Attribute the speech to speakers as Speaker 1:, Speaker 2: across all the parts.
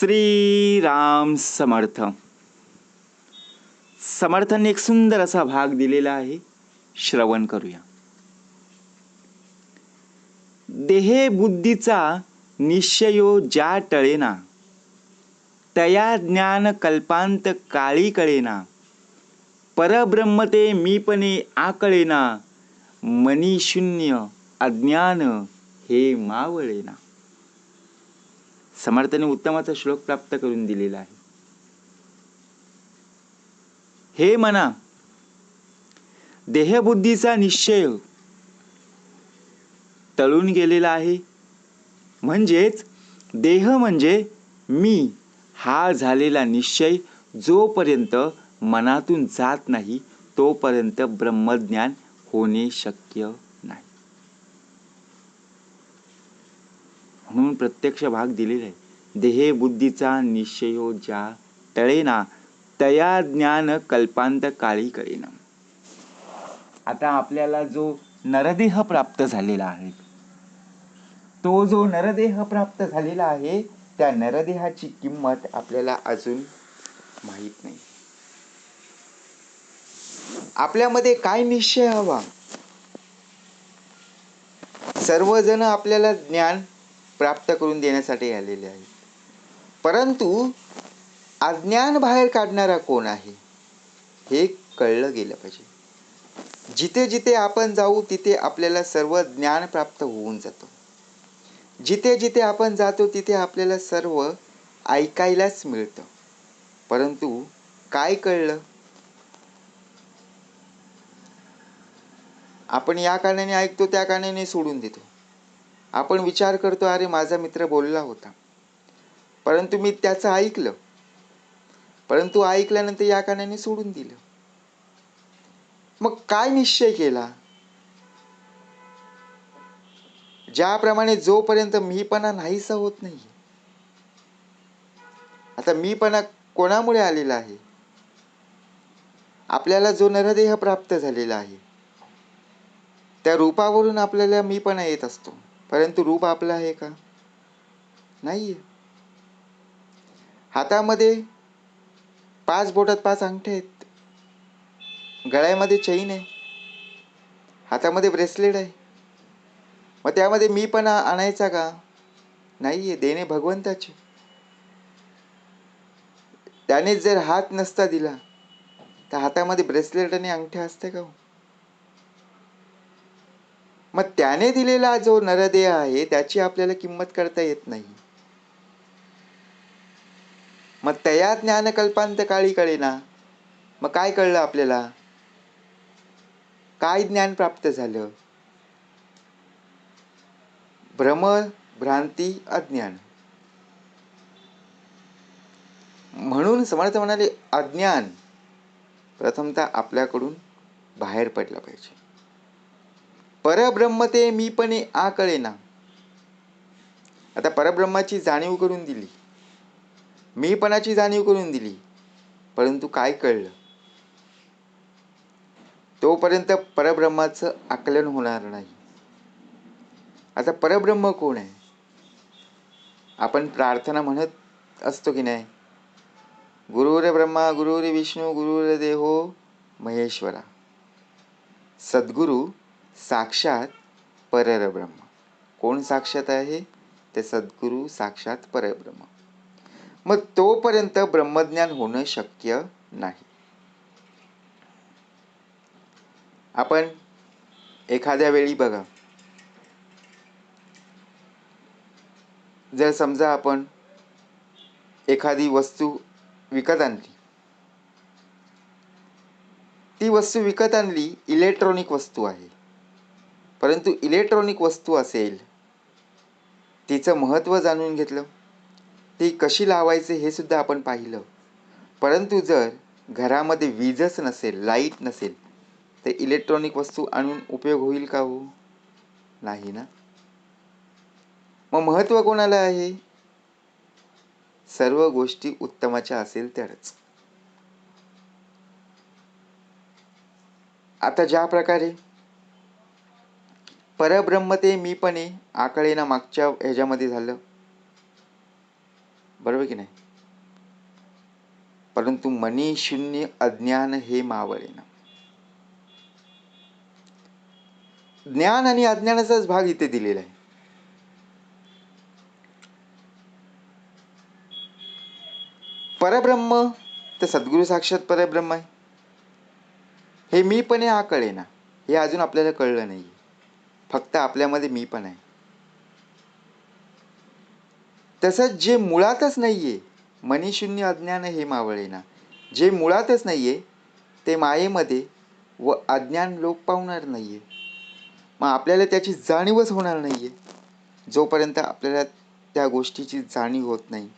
Speaker 1: श्री राम समर्थ. समर्थांनी एक सुंदर असा भाग दिलेला आहे. श्रवण करूया. देहे बुद्धीचा निश्चयो ज्या टळेना तया ज्ञान कल्पांत काळी कळेना परब्रह्म ते मीपणे आकळेना मनी शून्य अज्ञान हे मावळेना. समर्थाने उत्तमाचा श्लोक प्राप्त करून दिलेला आहे. हे मना देहबुद्धीचा निश्चय तळून गेलेला आहे. म्हणजेच देह म्हणजे मी हा झालेला निश्चय जोपर्यंत मनातून जात नाही तोपर्यंत ब्रह्मज्ञान होणे शक्य म्हणून प्रत्यक्ष भाग दिलेला आहे. देहे बुद्धीचा निश्चयो ज्या टळेना तया ज्ञान कल्पांत काळी कळेना. आता आपल्याला जो नरदेह प्राप्त झालेला आहे तो जो नरदेह प्राप्त झालेला आहे त्या नरदेहाची किंमत आपल्याला अजून माहीत नाही. आपल्यामध्ये काय निश्चय हवा? सर्वजण आपल्याला ज्ञान प्राप्त करून देण्यासाठी आलेले आहेत. परंतु अज्ञान बाहेर काढणारा कोण आहे? हे कळलं गेलं पाहिजे. जिथे जिथे आपण जाऊ तिथे आपल्याला सर्व ज्ञान प्राप्त होऊन जातं. जिथे जिथे आपण जातो तिथे आपल्याला सर्व ऐकायलाच मिळतं. परंतु काय कळलं? आपण या कारणाने ऐकतो त्या कारणाने सोडून देतो. आपण विचार करतो अरे माझा मित्र बोलला होता. परंतु मी त्याचं ऐकलं. परंतु ऐकल्यानंतर या कारणाने सोडून दिलं. मग काय निश्चय केला? ज्याप्रमाणे जोपर्यंत मीपणा नाहीसा होत नाही. आता मीपणा कोणामुळे आलेला आहे? आपल्याला जो नरदेह प्राप्त झालेला आहे त्या रूपावरून आपल्याला मीपणा येत असतो. परंतु रूप आपलं आहे का? नाहीये. हातामध्ये पाच बोटात पाच अंगठे आहेत. गळ्यामध्ये चैन आहे. हातामध्ये ब्रेसलेट आहे. मग त्यामध्ये मी पण आणायचा का? नाहीये देणे भगवंताचे. त्याने जर हात नसता दिला तर हातामध्ये ब्रेसलेट आणि अंगठे असते का हो? मग त्याने दिलेला जो नरदेह आहे त्याची आपल्याला किंमत करता येत नाही. मग तया ज्ञान कल्पांत काळी कळेना. मग काय कळलं आपल्याला? काय ज्ञान प्राप्त झालं? भ्रम भ्रांती अज्ञान. म्हणून समर्थ म्हणाले अज्ञान प्रथमतः आपल्याकडून बाहेर पडलं पाहिजे. परब्रह्म ते मीपणे आ कळेना. आता परब्रह्माची जाणीव करून दिली. मीपणाची जाणीव करून दिली. परंतु काय कळलं? तोपर्यंत परब्रह्माचं आकलन होणार नाही. आता परब्रह्म कोण आहे? आपण प्रार्थना म्हणत असतो की नाही? गुरुर ब्रह्मा गुरुर विष्णू गुरुर देहो महेश्वरा. सद्गुरू साक्षात परब्रह्म. कोण साक्षात आहे? ते सद्गुरू साक्षात परब्रह्म. मग तोपर्यंत ब्रह्मज्ञान होणं शक्य नाही. आपण एखाद्या वेळी बघा. जर समजा आपण एखादी वस्तू विकत आणली. ती वस्तू विकत आणली इलेक्ट्रॉनिक वस्तू आहे. परंतु इलेक्ट्रॉनिक वस्तू असेल तिचं महत्त्व जाणून घेतलं. ती कशी लावायचे हे सुद्धा आपण पाहिलं. परंतु जर घरामध्ये वीजच नसेल लाइट नसेल तर इलेक्ट्रॉनिक वस्तू आणून उपयोग होईल का हो? नाही ना? मग महत्त्व कोणाला आहे? सर्व गोष्टी उत्तमाच्या असेल तरच. आता ज्या प्रकारे परब्रह्म ते मी पण आहे मीपणे आकळेना मागच्या ह्याच्यामध्ये झालं. बरोबर की नाही? परंतु मनी शून्य अज्ञान हे मावळेना ज्ञान आणि अज्ञानाचाच भाग इथे दिलेला आहे. परब्रह्म तर सद्गुरू साक्षात परब्रह्म आहे. हे मी पण आहे हा ना हे अजून आपल्याला कळलं नाही फक्त आपल्यामध्ये मी पण आहे. तसंच जे मुळातच नाहीये मनीशून्य अज्ञान हे मावळेना. जे मुळातच नाहीये ते मायेमध्ये व अज्ञान लोक पावणार नाहीये. मग आपल्याला त्याची जाणीवच होणार नाहीये. जोपर्यंत आपल्याला त्या गोष्टीची जाणीव होत नाही.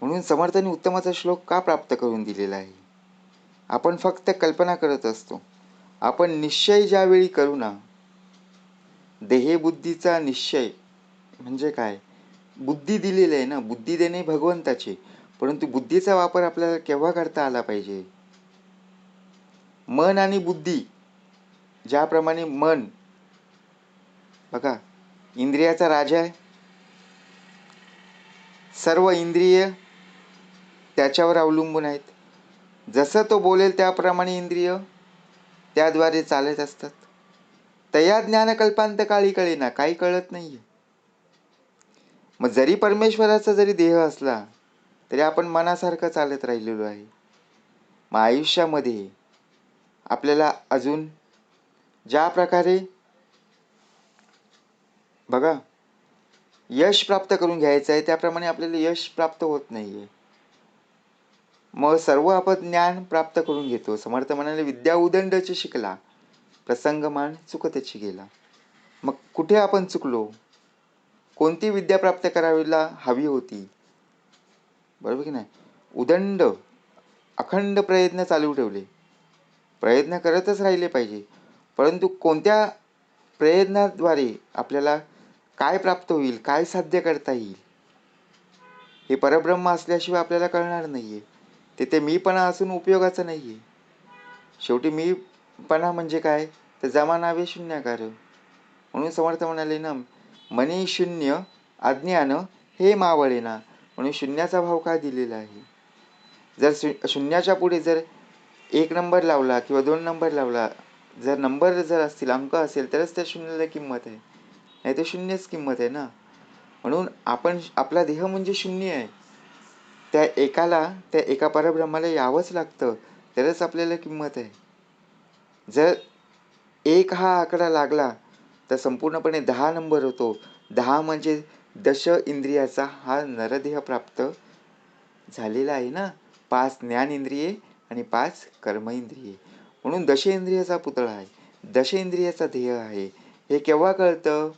Speaker 1: म्हणून समर्थाने उत्तमाचा श्लोक का प्राप्त करून दिलेला आहे? आपण फक्त कल्पना करत असतो. आपण निश्चय ज्यावेळी करू ना देहबुद्धीचा निश्चय म्हणजे काय? बुद्धी दिलेली आहे ना बुद्धी देणे भगवंताचे परंतु बुद्धीचा वापर आपल्याला केव्हा करता आला पाहिजे? मन आणि बुद्धी ज्याप्रमाणे मन बघा इंद्रियाचा राजा आहे. सर्व इंद्रिय त्याच्यावर अवलंबून आहेत. जसं तो बोलेल त्याप्रमाणे इंद्रिय त्याद्वारे चालत असतात. तया ज्ञानकल्पांत काळी कळेना काही कळत नाहीये. मग जरी परमेश्वराचा जरी देह असला तरी आपण मनासारखं चालत राहिलेलो आहे. मग आयुष्यामध्ये आपल्याला अजून ज्या प्रकारे बघा यश प्राप्त करून घ्यायचं आहे त्याप्रमाणे आपल्याला यश प्राप्त होत नाही आहे मग सर्व आपण ज्ञान प्राप्त करून घेतो. समर्थ म्हणाले विद्या उदंडची शिकला. प्रसंगमान चुकतची गेला. मग कुठे आपण चुकलो? कोणती विद्या प्राप्त करावीला हवी होती? बरोबर की नाही? उदंड अखंड प्रयत्न चालू ठेवले. प्रयत्न करतच राहिले पाहिजे. परंतु कोणत्या प्रयत्नाद्वारे आपल्याला काय प्राप्त होईल? काय साध्य करता येईल? हे परब्रह्म असल्याशिवाय आपल्याला कळणार नाहीये. तिथे मीपणा असून उपयोगाचं नाही आहे शेवटी मीपणा म्हणजे काय? तर जमा नावे शून्याकार म्हणून समर्थ म्हणाले ना मनी शून्य अज्ञान हे मावळेना. म्हणून शून्याचा भाव का दिलेला आहे? जर शू शून्याच्या पुढे जर एक नंबर लावला किंवा दोन नंबर लावला जर नंबर जर असतील अंक असेल तरच त्या शून्याला किंमत आहे. नाही तर शून्यच किंमत आहे ना? म्हणून आपण आपला देह म्हणजे शून्य आहे. त्या एकाला त्या एका परब्रह्माला यावंच लागतं. तरच आपल्याला किंमत आहे. जर एक हा आकडा लागला तर संपूर्णपणे दहा नंबर होतो. दहा म्हणजे दश इंद्रियाचा हा नरदेह प्राप्त झालेला आहे ना? पाच ज्ञान इंद्रिये आणि पाच कर्म इंद्रिये. म्हणून दशेंद्रियाचा पुतळा आहे. दशेंद्रियाचा ध्येय आहे. हे केव्हा कळतं?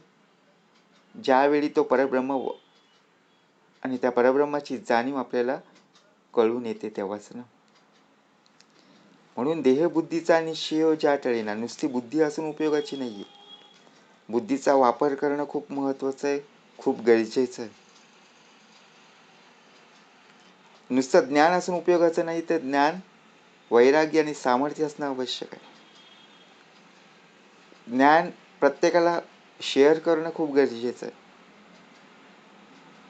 Speaker 1: ज्यावेळी तो परब्रह्म आणि त्या परब्रह्माची जाणीव आपल्याला कळून येते तेव्हाच ना. म्हणून देहबुद्धीचा निश्चय ज्या टळेना नुसती बुद्धी असून उपयोगाची नाहीये. बुद्धीचा वापर करणं खूप महत्वाचं आहे खूप गरजेचं आहे. नुसतं ज्ञान असून उपयोगाचं नाही तर ज्ञान वैराग्य आणि सामर्थ्य असणं आवश्यक आहे. ज्ञान प्रत्येकाला शेअर करणं खूप गरजेचं आहे.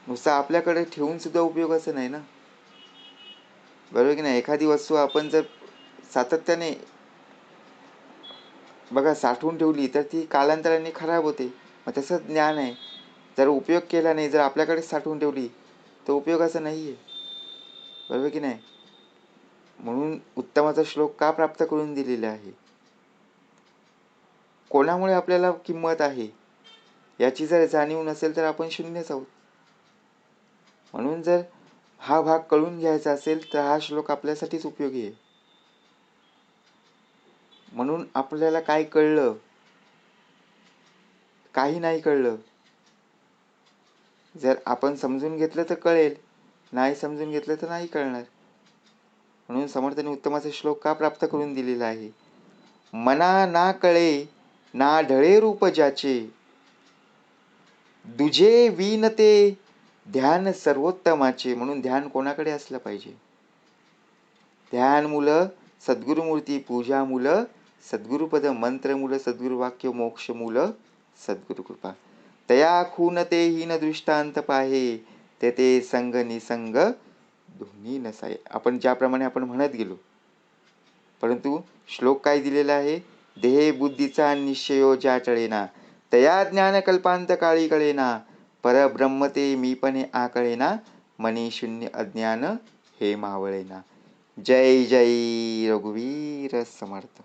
Speaker 1: नुसतं आपल्याकडे ठेवून सुद्धा उपयोगाचं नाही ना? बरोबर की नाही? एखादी वस्तू आपण जर सातत्याने बघा साठवून ठेवली तर ती कालांतराने खराब होते. मग तसंच ज्ञान आहे. जर उपयोग केला नाही जर आपल्याकडे साठवून ठेवली तर उपयोगाचं नाही आहे बरोबर की नाही? म्हणून उत्तमाचा श्लोक का प्राप्त करून दिलेला आहे? कोणामुळे आपल्याला किंमत आहे? याची जर जाणीव नसेल तर आपण शून्यच आहोत. म्हणून जर हा भाग कळून घ्यायचा असेल तर हा श्लोक आपल्यासाठीच उपयोगी आहे. म्हणून आपल्याला काय कळलं? काही नाही कळलं. जर आपण समजून घेतलं तर कळेल नाही समजून घेतलं तर नाही कळणार. म्हणून समर्थाने उत्तमाचा श्लोक का प्राप्त करून दिलेला आहे? मना ना कळे ना ढळे रूप ज्याचे दुजे विनते ध्यान सर्वोत्तमाचे म्हणून ध्यान कोणाकडे असलं पाहिजे? ध्यान मुलं सद्गुरुमूर्ती पूजा मुलं सद्गुरुपद मंत्र मुलं सद्गुरु वाक्य मोक्ष मुलं सद्गुरु कृपा. तया खून ते हीन दृष्टांत पाहे ते ते संग निसंग दोन्ही नसाय. आपण ज्याप्रमाणे आपण म्हणत गेलो परंतु श्लोक काय दिलेला आहे? देहे बुद्धीचा निश्चयो ज्या टळेना तया ज्ञान कल्पांत काळी कळेना परब्रह्म ते मी पण आकळेना मनी शून्य अज्ञान हे मावळेना. जय जय रघुवीर समर्थ.